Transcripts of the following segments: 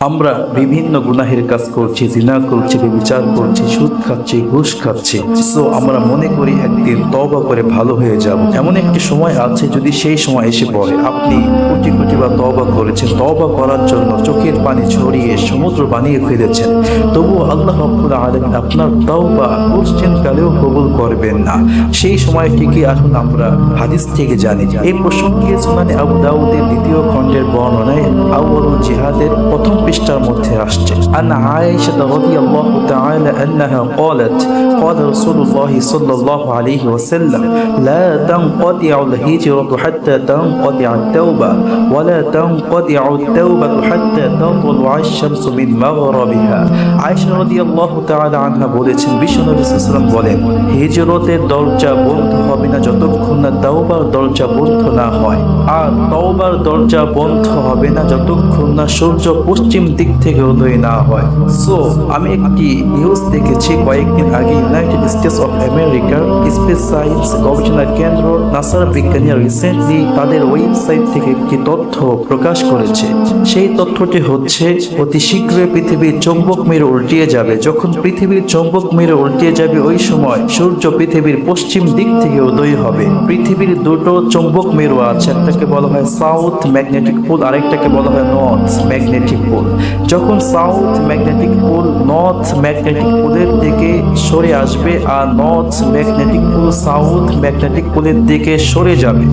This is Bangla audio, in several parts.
আমরা বিভিন্ন গুনাহের কাজ করছি, জিনা করছি, বিচার করছি, সুদ খাচ্ছি, ঘুষ খাচ্ছি। সো আমরা মনে করি একদিন তবা করে ভালো হয়ে যাব। এমন একটি সময় আছে যদি সেই সময় এসে পড়ে। আপনি কোটি কোটি বা তবা করেছেন। তবা করার জন্য চোখের পানি ছড়িয়ে সমুদ্র বানিয়ে ফেলেছেন। তবুও আল্লাহ রব্বুল আলামিন আপনার তওবা কোশ্চেন কালেও কবুল করবেন না। সেই সময় ঠিকই আসুন, আমরা হাদিস থেকে জানি। এই প্রসঙ্গে সুনানে আবু দাউদের দ্বিতীয় খণ্ডের বর্ণনায় আউয়ালুল জিহাদের প্রথম পৃষ্ঠার মধ্যে আসছে আন আয়েশা রাদিয়াল্লাহু তাআলা আনহা قالت قال رسول الله صلى الله عليه وسلم لا تنقطع الهجرة حتى تنقطع التوبة ولا تنقطع التوبة حتى تطلع الشمس من مغربها আয়েশা রাদিয়াল্লাহু তাআলা আনহা বলেছেন বিশ্বনবী সাল্লাল্লাহু বলেন হিজরতের দরজা বন্ধ হবে না যতক্ষণ না তওবার দরজা বন্ধ না হয় আর তওবার দরজা বন্ধ হবে না যতক্ষণ না সূর্য পশ্চিম দিক থেকে উদয় না হয়। সো আমি একটি নিউজ দেখেছি কয়েকদিন আগে ইউনাইটেড স্টেটস অফ আমেরিকার স্পেস সায়েন্স গবেষণা কেন্দ্র নাসার বিজ্ঞানীরা রিসেন্টলি তাদের ওয়েবসাইট থেকে একটি তথ্য প্রকাশ করেছে। সেই তথ্যটি হচ্ছে, অতি শীঘ্রই পৃথিবীর চৌম্বক মেরু উল্টিয়ে যাবে। যখন পৃথিবীর চৌম্বক মেরু উল্টিয়ে যাবে, ওই সময় সূর্য পৃথিবীর পশ্চিম দিক থেকে উদয় হবে। পৃথিবীর দুটো চৌম্বক মেরু আছে, একটাকে বলা হয় সাউথ ম্যাগনেটিক পোল আরেকটাকে বলা হয় নর্থ ম্যাগনেটিক পোল যখন south magnetic pole north magnetic পোলের দিকে সরে আসবে আর north magnetic pole south magnetic পোলের দিকে সরে যাবে।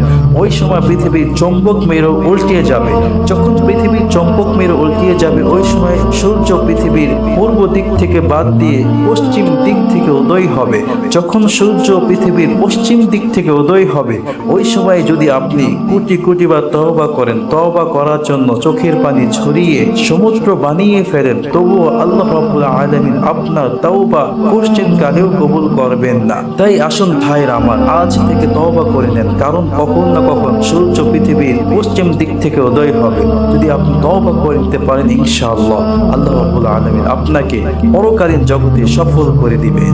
ওই সময় পৃথিবীর চৌম্বক মেরু উল্টিয়ে যাবে। যখন পৃথিবীর চৌম্বক মেরু উল্টিয়ে যাবে, ওই সময় সূর্য পৃথিবীর পূর্ব দিক থেকে বাদ দিয়ে পশ্চিম দিক থেকে উদয় হবে। যখন সূর্য পৃথিবীর পশ্চিম দিক থেকে উদয় হবে, ওই সময় যদি আপনি কোটি কোটি বা তওবা করেন তহবা করার জন্য চোখের পানি ছড়িয়ে সমুদ্র বানিয়ে ফেলেন, তবুও আল্লাহ রাব্বুল আলামিন, আপনার তওবা কোশ্চেন কালেও কবুল করবেন না। তাই আসুন ভাইয়ের আমার, আজ থেকে তওবা করে নেন, কারণ কখন না কখন সূর্য পৃথিবীর পশ্চিম দিক থেকে উদয় হবে। যদি আপনি তওবা করে নিতে পারেন, ইনশাআল্লাহ, আল্লাহ রাব্বুল আলামিন আপনাকে পরকালীন জগতে সফল করে দিবেন।